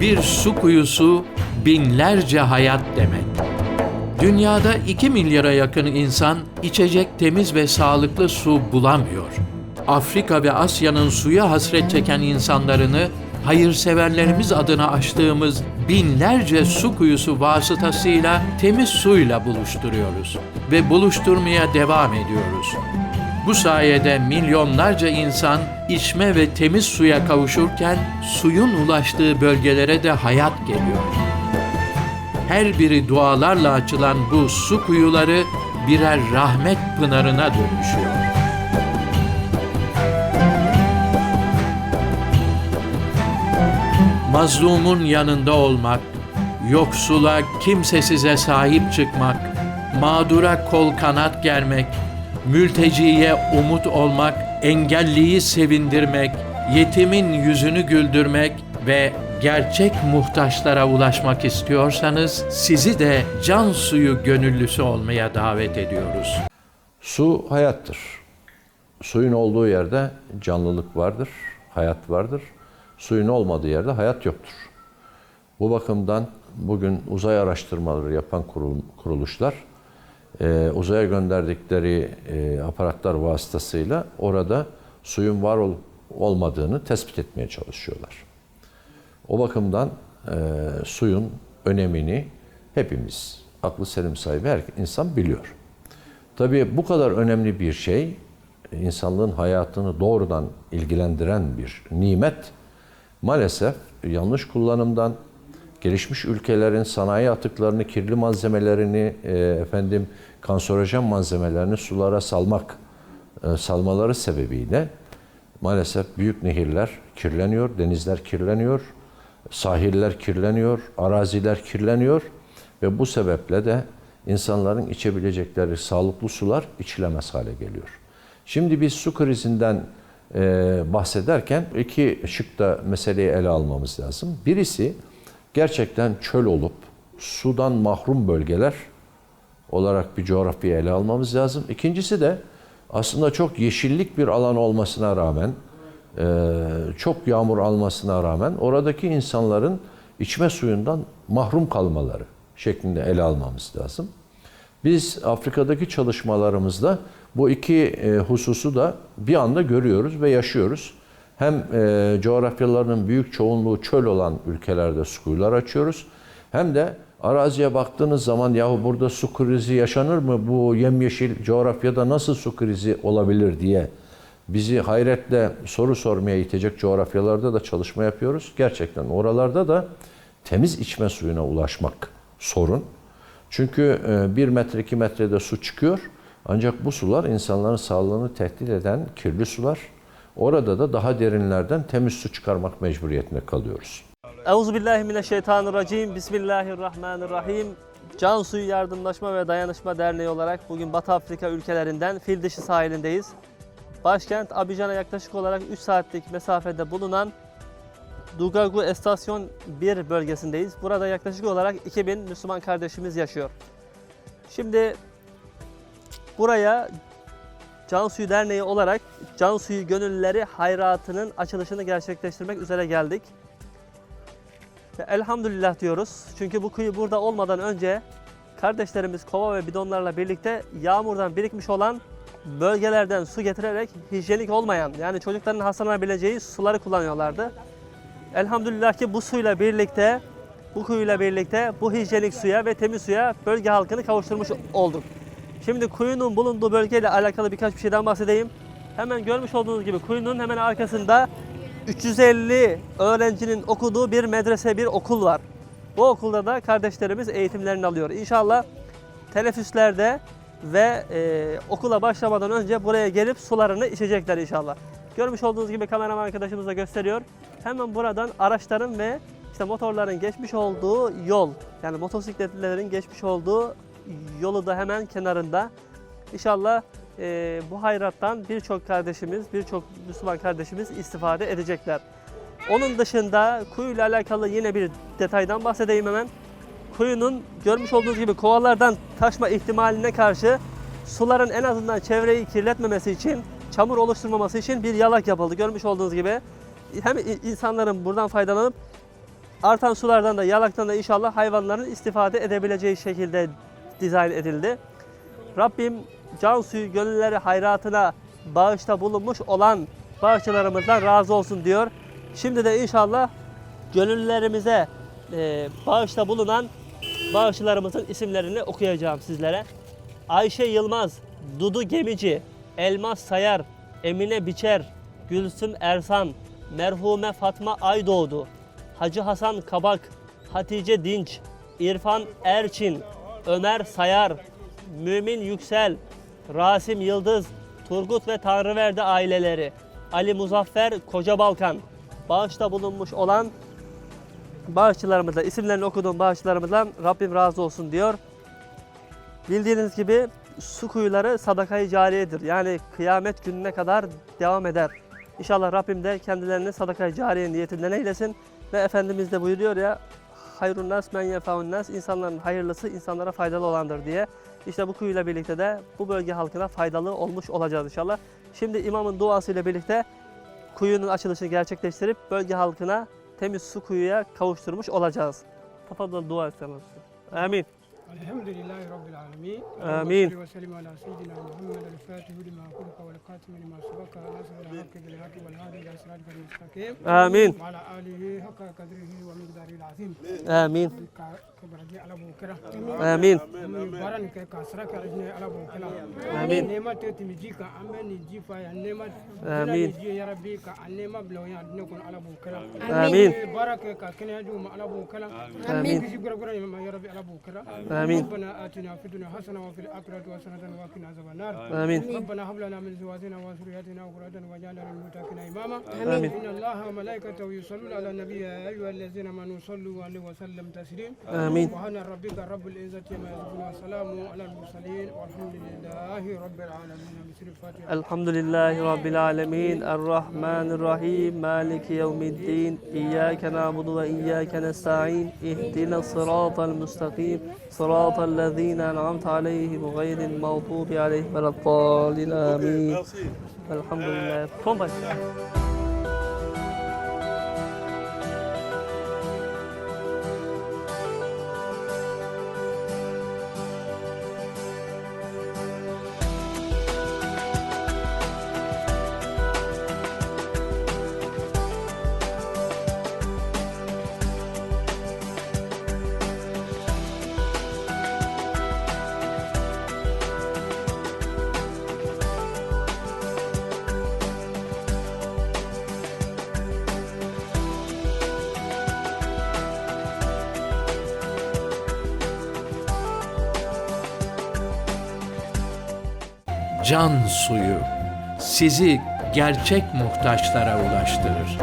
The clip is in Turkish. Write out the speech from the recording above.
Bir su kuyusu binlerce hayat demek. Dünyada 2 milyara yakın insan içecek temiz ve sağlıklı su bulamıyor. Afrika ve Asya'nın suya hasret çeken insanlarını hayırseverlerimiz adına açtığımız binlerce su kuyusu vasıtasıyla temiz suyla buluşturuyoruz ve buluşturmaya devam ediyoruz. Bu sayede milyonlarca insan içme ve temiz suya kavuşurken suyun ulaştığı bölgelere de hayat geliyor. Her biri dualarla açılan bu su kuyuları birer rahmet pınarına dönüşüyor. Mazlumun yanında olmak, yoksula, kimsesize sahip çıkmak, mağdura kol kanat germek, mülteciye umut olmak, engelliyi sevindirmek, yetimin yüzünü güldürmek ve gerçek muhtaçlara ulaşmak istiyorsanız sizi de can suyu gönüllüsü olmaya davet ediyoruz. Su hayattır. Suyun olduğu yerde canlılık vardır, hayat vardır. Suyun olmadığı yerde hayat yoktur. Bu bakımdan bugün uzay araştırmaları yapan kurul- kuruluşlar e, uzaya gönderdikleri e, aparatlar vasıtasıyla orada suyun var olup olmadığını tespit etmeye çalışıyorlar. O bakımdan e, suyun önemini hepimiz, aklı selim sahibi her insan biliyor. Tabii bu kadar önemli bir şey, insanlığın hayatını doğrudan ilgilendiren bir nimet, maalesef yanlış kullanımdan, gelişmiş ülkelerin sanayi atıklarını, kirli malzemelerini, e, efendim kanserojen malzemelerini sulara salmak, e, salmaları sebebiyle maalesef büyük nehirler kirleniyor, denizler kirleniyor, sahiller kirleniyor, araziler kirleniyor ve bu sebeple de insanların içebilecekleri sağlıklı sular içilemez hale geliyor. Şimdi biz su krizinden e, bahsederken iki şıkta meseleyi ele almamız lazım. Birisi gerçekten çöl olup sudan mahrum bölgeler olarak bir coğrafyayı ele almamız lazım. İkincisi de aslında çok yeşillik bir alan olmasına rağmen, e, çok yağmur almasına rağmen oradaki insanların içme suyundan mahrum kalmaları şeklinde ele almamız lazım. Biz Afrika'daki çalışmalarımızda bu iki e, hususu da bir anda görüyoruz ve yaşıyoruz. Hem e, coğrafyalarının büyük çoğunluğu çöl olan ülkelerde su kuyular açıyoruz. Hem de araziye baktığınız zaman yahu burada su krizi yaşanır mı? Bu yemyeşil coğrafyada nasıl su krizi olabilir diye bizi hayretle soru sormaya itecek coğrafyalarda da çalışma yapıyoruz. Gerçekten oralarda da temiz içme suyuna ulaşmak sorun. Çünkü e, bir metre iki metrede su çıkıyor. Ancak bu sular insanların sağlığını tehdit eden kirli sular. Orada da daha derinlerden temiz su çıkarmak mecburiyetinde kalıyoruz. Euzubillahimineşşeytanirracim. Bismillahirrahmanirrahim. Can Suyu Yardımlaşma ve Dayanışma Derneği olarak bugün Batı Afrika ülkelerinden fil dişi sahilindeyiz. Başkent Abidjan'a yaklaşık olarak 3 saatlik mesafede bulunan Dugagu Estasyon 1 bölgesindeyiz. Burada yaklaşık olarak 2000 Müslüman kardeşimiz yaşıyor. Şimdi buraya Can Suyu Derneği olarak Can Suyu Gönüllüleri Hayratı'nın açılışını gerçekleştirmek üzere geldik. Ve elhamdülillah diyoruz. Çünkü bu kuyu burada olmadan önce kardeşlerimiz kova ve bidonlarla birlikte yağmurdan birikmiş olan bölgelerden su getirerek hijyenik olmayan yani çocukların hastalanabileceği suları kullanıyorlardı. Elhamdülillah ki bu suyla birlikte bu kuyuyla birlikte bu hijyenik suya ve temiz suya bölge halkını kavuşturmuş olduk. Şimdi kuyunun bulunduğu bölgeyle alakalı birkaç bir şeyden bahsedeyim. Hemen görmüş olduğunuz gibi kuyunun hemen arkasında 350 öğrencinin okuduğu bir medrese, bir okul var. Bu okulda da kardeşlerimiz eğitimlerini alıyor. İnşallah teneffüslerde ve e, okula başlamadan önce buraya gelip sularını içecekler inşallah. Görmüş olduğunuz gibi kameraman arkadaşımız da gösteriyor. Hemen buradan araçların ve işte motorların geçmiş olduğu yol, yani motosikletlilerin geçmiş olduğu yolu da hemen kenarında. İnşallah e, bu hayrattan birçok kardeşimiz, birçok Müslüman kardeşimiz istifade edecekler. Onun dışında kuyuyla alakalı yine bir detaydan bahsedeyim hemen. Kuyunun görmüş olduğunuz gibi kovalardan taşma ihtimaline karşı suların en azından çevreyi kirletmemesi için, çamur oluşturmaması için bir yalak yapıldı. Görmüş olduğunuz gibi hem insanların buradan faydalanıp artan sulardan da yalaktan da inşallah hayvanların istifade edebileceği şekilde dizayn edildi. Rabbim can suyu gönülleri hayratına bağışta bulunmuş olan bağışçılarımızdan razı olsun diyor. Şimdi de inşallah gönüllerimize e, bağışta bulunan bağışçılarımızın isimlerini okuyacağım sizlere. Ayşe Yılmaz, Dudu Gemici, Elmas Sayar, Emine Biçer, Gülsüm Ersan, merhume Fatma Aydoğdu, Hacı Hasan Kabak, Hatice Dinç, İrfan Erçin, Ömer Sayar, Mümin Yüksel, Rasim Yıldız, Turgut ve Tanrıverdi aileleri, Ali Muzaffer Koca Balkan, bağışta bulunmuş olan bağışçılarımızla, isimlerini okuduğum bağışçılarımızdan Rabbim razı olsun diyor. Bildiğiniz gibi su kuyuları sadakayı cariyedir. Yani kıyamet gününe kadar devam eder. İnşallah Rabbim de kendilerini sadakayı cariye niyetinden eylesin. Ve Efendimiz de buyuruyor ya hayrun nas men yefaun nas insanların hayırlısı insanlara faydalı olandır diye. İşte bu kuyuyla birlikte de bu bölge halkına faydalı olmuş olacağız inşallah. Şimdi imamın duasıyla birlikte kuyunun açılışını gerçekleştirip bölge halkına temiz su kuyuya kavuşturmuş olacağız. Tafadal dua etsinler. Amin. الحمد لله رب العالمين. آمين. وسلم على سيدنا محمد الفاتح لما خلق والخاتم لما سبق. ناصر الحق بالحق والهادي إلى صراطك المستقيم. آمين. وعلى آله حق قدره ومقداره العظيم. آمين. كبرجي على بوكرة. آمين. بارن كاسرك على بوكرة. آمين. نعمة تتمجيك أمني جيفا يا نعمة آمين. يا ربي كأنما بلو يا نكون على بوكرة. آمين. بارك يجوم على بوكرة. آمين. غرا غرا يا ربي على بوكرة. آمين. ربنا آتنا في الدنيا حسنة وفي الآخرة حسنة وقنا عذاب النار. آمين. ربنا هب لنا من ازواجنا وذرياتنا قرة واجعلنا للمتقين إماما. آمين. إن الله وملائكته يصلون على النبي يا أيها الذين آمنوا صلوا عليه وسلم تسليما آمين. سبحان ربك رب العزة عما يصفون وسلام على المرسلين والحمد لله رب العالمين. الحمد لله رب العالمين. الرحمن الرحيم. مالك يوم الدين. إياك نعبد وإياك نستعين. اهدنا الصراط المستقيم. صراط الذين أنعمت عليهم غير المغضوب عليهم ولا الضالين آمين. الحمد لله. Can suyu sizi gerçek muhtaçlara ulaştırır.